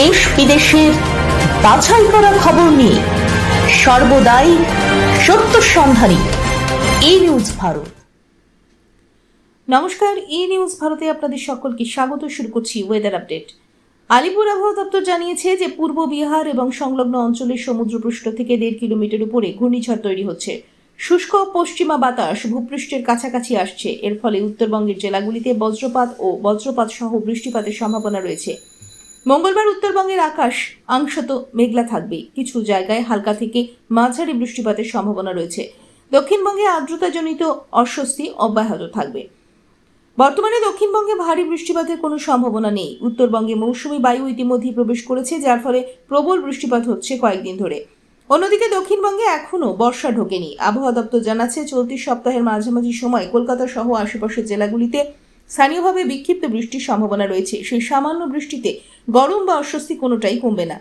দেশ বিদেশের বাছাই করা খবর নিয়ে সর্বদাই সত্য সন্ধানী এই নিউজ ভারত। নমস্কার ই নিউজ ভারতে আপনাদের সকলকে স্বাগত, শুরু করছি ওয়েদার আপডেট আলিপুর আবহাওয়া দপ্তর জানিয়েছে যে পূর্ব বিহার এবং সংলগ্ন অঞ্চলের সমুদ্রপৃষ্ঠ থেকে দেড় কিলোমিটার উপরে ঘূর্ণিঝড় তৈরি হচ্ছে। শুষ্ক পশ্চিমা বাতাস ভূপৃষ্ঠের কাছাকাছি আসছে। এর ফলে উত্তরবঙ্গের জেলাগুলিতে বজ্রপাত ও বজ্রপাত সহ বৃষ্টিপাতের সম্ভাবনা রয়েছে। মঙ্গলবার উত্তরবঙ্গের আকাশ অংশত মেঘলা থাকবে। কিছু জায়গায় হালকা থেকে মাঝারি বৃষ্টিপাতের সম্ভাবনা রয়েছে। দক্ষিণবঙ্গে আর্দ্রতাজনিত অস্বস্তি অব্যাহত থাকবে। বর্তমানে দক্ষিণবঙ্গে ভারী বৃষ্টিপাতের কোনো সম্ভাবনা নেই। উত্তরবঙ্গে মৌসুমি বায়ু ইতিমধ্যেই প্রবেশ করেছে, যার ফলে প্রবল বৃষ্টিপাত হচ্ছে কয়েকদিন ধরে। অন্যদিকে দক্ষিণবঙ্গে এখনও বর্ষা ঢোকেনি। আবহাওয়া দপ্তর জানাচ্ছে, চলতি সপ্তাহের মাঝামাঝি সময় কলকাতা সহ আশেপাশের জেলাগুলিতে স্থানীয়ভাবে বিক্ষিপ্ত বৃষ্টির সম্ভাবনা রয়েছে। সেই সামান্য বৃষ্টিতে গরম বা অস্বস্তি কোনোটাই কমবে না।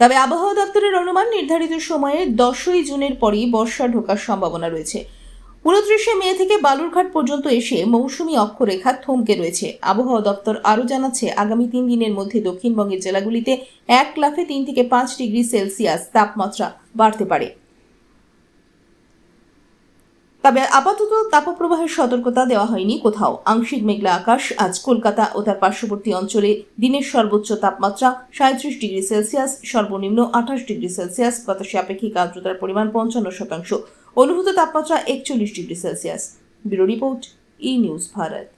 তবে আবহাওয়া দপ্তরের অনুমান, নির্ধারিত সময়ে দশই জুনের পরই বর্ষা ঢোকার সম্ভাবনা রয়েছে। উনত্রিশে মে থেকে বালুরঘাট পর্যন্ত এসে মৌসুমী অক্ষরেখা থমকে রয়েছে। আবহাওয়া দপ্তর আরও জানাচ্ছে, আগামী তিন দিনের মধ্যে দক্ষিণবঙ্গের জেলাগুলিতে এক লাফে তিন থেকে পাঁচ ডিগ্রি সেলসিয়াস তাপমাত্রা বাড়তে পারে। তবে আপাতত তাপপ্রবাহের সতর্কতা দেওয়া হয়নি কোথাও। আংশিক মেঘলা আকাশ আজ কলকাতা ও তার পার্শ্ববর্তী অঞ্চলে দিনের সর্বোচ্চ তাপমাত্রা সাঁত্রিশ ডিগ্রি সেলসিয়াস, সর্বনিম্ন আঠাশ ডিগ্রি সেলসিয়াস, বাতাসে আপেক্ষিক আর্দ্রতার পরিমাণ পঞ্চান্ন শতাংশ। অনুভূত তাপমাত্রা একচল্লিশ degree Celsius. Bureau report, E news Bharat.